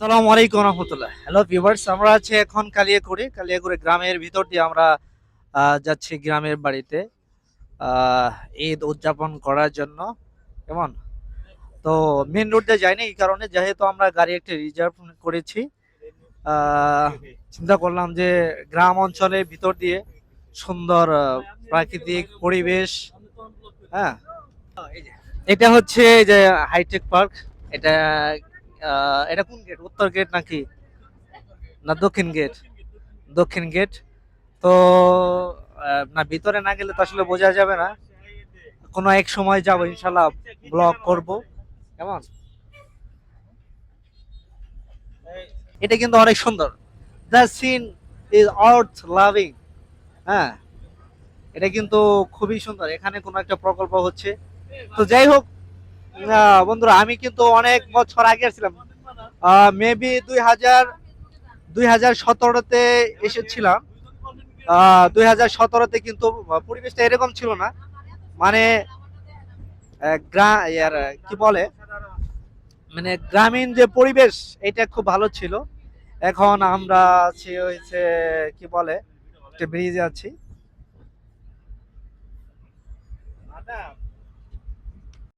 আসসালামু আলাইকুম রহমতুল্লাহ। Hello viewers আমরা আছি এখন কালিয়াকুড়ি। কালিয়াকুড়ি গ্রামের ভিতর দিয়ে আমরা যাচ্ছি গ্রামের বাড়িতে ঈদ উদযাপন করার জন্য। কেমন? তো মেন রোড দিয়ে যাইনি এই কারণে, যেহেতু আমরা গাড়ি একটা রিজার্ভ করেছি চিন্তা করলাম যে গ্রাম অঞ্চলের ভিতর দিয়ে সুন্দর প্রাকৃতিক পরিবেশ হ্যাঁ। এটা হচ্ছে যে হাইটেক পার্ক এটা এটা কোন গেট উত্তর গেট নাকি? না, দক্ষিণ গেট দক্ষিণ গেট তো না, ভিতরে না গেলে তো আসলে বোঝা যাবে না। কোনো এক সময় যাব ইনশাল্লাহ ব্লগ করব। কেমন? এটা কিন্তু অনেক সুন্দর। The scene is earth loving হ্যাঁ এটা কিন্তু খুবই সুন্দর। এখানে কোনো একটা প্রকল্প হচ্ছে। তো যাই হোক বন্ধুরা, আমি কিন্তু অনেক বছর আগে ছিলাম মেবি দুই হাজার দুই হাজার সতেরোতে এসেছিলাম। দুই হাজার সতেরোতে কিন্তু পরিবেশটা এরকম ছিল না। মানে কি বলে? মানে গ্রামীণ যে পরিবেশ, এটা খুব ভালো ছিল। এখন আমরা আছি হয়েছে কি বলে? একটা ব্রিজে আছি।